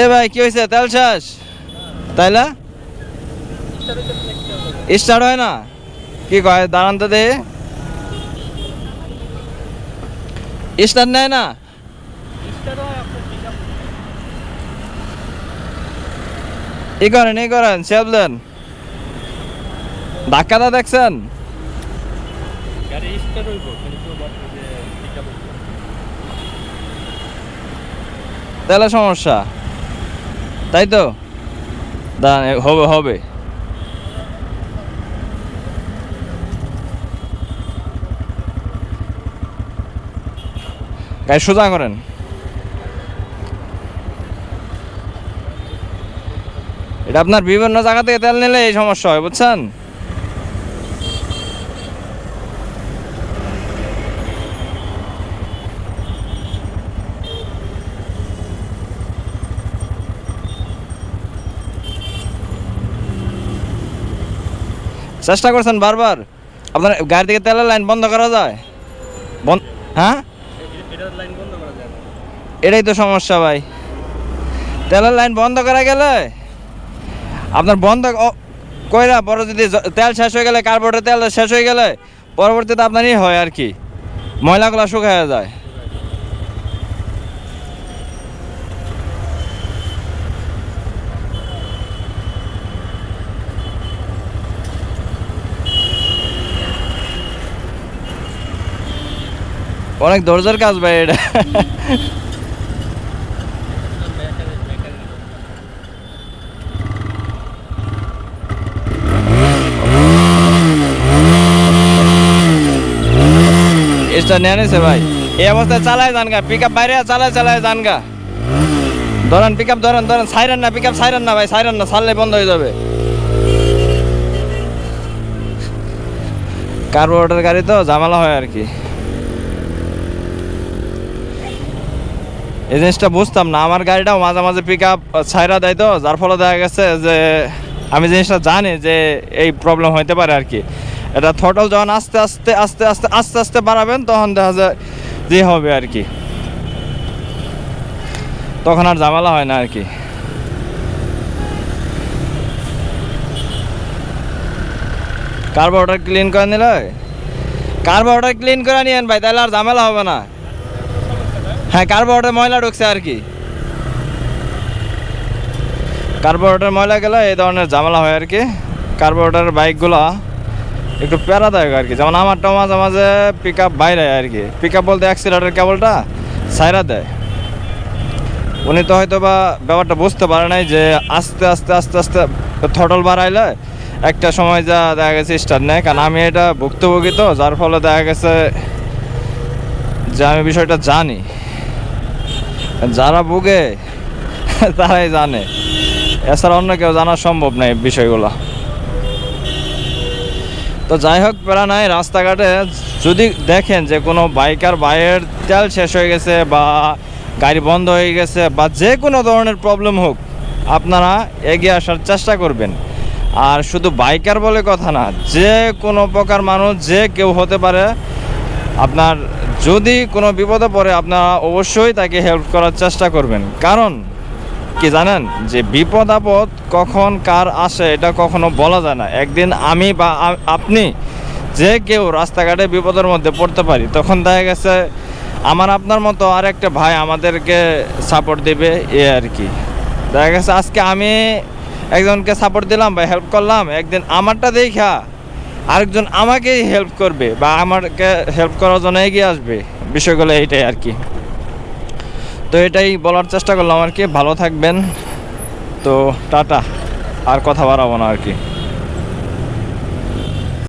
এ ভাই, কি হয়েছে তেল শেষ তাই না স্টার্ট হয় না? কি কয়, দাঁড়ান তো দে স্টার্ট নেয় না? ই করেন ই করেন? সেভ দেন। ধাক্কাটা দেখছেন? তাহলে সমস্যা। তাই তো? হবে হবে। গাড়ি সোজা করেন। এটা আপনার বিভিন্ন জায়গা থেকে তেল নিলে এই সমস্যা হয়, বুঝছেন? চেষ্টা করছেন বারবার? আপনার গাড়ি থেকে তেলের লাইন বন্ধ করা যায়? হ্যাঁ? এটাই তো সমস্যা ভাই। তেলের লাইন বন্ধ করা গেলে? আপনার বন্ধ কইরা পরে যদি তেল শেষ হয়ে গেলে কার্বোরেটর তেল শেষ হয়ে গেলে, পরবর্তীতে আপনারই হয় আর কি। ময়লাগুলো শুকায় যায়। অনেক ধৈর্যের কাজ ভাই এটা। এটা নিয়ে ভাই। এই অবস্থায় চালায় যান গা পিক আপ বাইরে চালায় চালায় যান গা। ধরেন পিক আপ ধরেন ধরেন সাইরেন না পিক আপ সাইরেন না ভাই সাইরেন না ছাড়লে বন্ধ হয়ে যাবে। কার্বোরেটর গাড়ি তো ঝামেলা হয় আর কি। এই জিনিসটা বুঝতাম না। আমার গাড়িটাও মাঝে মাঝে পিক আপ ছাইরা দেয় তো, যার ফলে দেখা গেছে যে আমি জিনিসটা জানি যে এই প্রবলেম হইতে পারে আর কি এটা থটল যখন আস্তে আস্তে আস্তে আস্তে আস্তে আস্তে বাড়াবেন, তখন দেখা যায় যে হবে আর কি তখন আর ঝামেলা হয় না আর কি কার্বোরেটর ক্লিন করে নিলে? কার্বোরেটর ক্লিন করে নিয়েন ভাই, তাহলে আর ঝামেলা হবে না। হ্যাঁ কার্বোরেটর ময়লা ঢুকছে আর কি? কার্বোরেটর ময়লা গেলে? এই ধরনের ঝামেলা হয় আর কি। কার্বোরেটর বাইকগুলো একটু প্যারাদায়ক আর কি। যেমন আমারটাও মাঝে মাঝে পিক আপ বাইরে আর কি। পিক আপ বলতে অ্যাক্সিলেটার কেবলটা সাইরা দেয়। উনি তো হয়তো বা ব্যাপারটা বুঝতে পারে নাই যে আস্তে আস্তে আস্তে আস্তে থটল বাড়াইলে একটা সময় যা দেখা গেছে স্টার্ট নেয়। কারণ আমি এটা ভুক্তভোগী তো, যার ফলে দেখা গেছে যে আমি বিষয়টা জানি। যারা ভুগে, তারাই জানে। এছাড়া অন্য কেউ জানা সম্ভব নয় এই বিষয়গুলো। তো যাই হোক, প্যারা নাই, রাস্তাঘাটে যদি দেখেন যে কোনো বাইকার বাইয়ের তেল শেষ হয়ে গেছে বা গাড়ি বন্ধ হয়ে গেছে বা যে কোনো ধরনের প্রবলেম হোক, আপনারা এগিয়ে আসার চেষ্টা করবেন। আর শুধু বাইকার বলে কথা না, যে কোনো প্রকার মানুষ, যে কেউ হতে পারে, আপনার যদি কোনো বিপদে পড়ে, আপনারা অবশ্যই তাকে হেল্প করার চেষ্টা করবেন। কারণ, কি জানেন? যে বিপদ আপদ কখন কার আসে, এটা কখনো বলা যায় না। একদিন আমি বা আপনি যে কেউ রাস্তাঘাটে বিপদের মধ্যে পড়তে পারি, তখন দেখা গেছে আমার, আপনার মতো আর একটা ভাই আমাদেরকে সাপোর্ট দেবে, এ আর কি। দেখা গেছে আজকে আমি একজনকে সাপোর্ট দিলাম বা হেল্প করলাম, একদিন আমারটা দেখা আরেকজন আমাকেই হেল্প করবে বা আমাকে হেল্প করার জন্য এগিয়ে আসবে। বিষয়গুলো এইটাই আর কি। তো এটাই বলার চেষ্টা করলাম আর কি। ভালো থাকবেন। তো টাটা। আর কথা বাড়াবো না আর কি।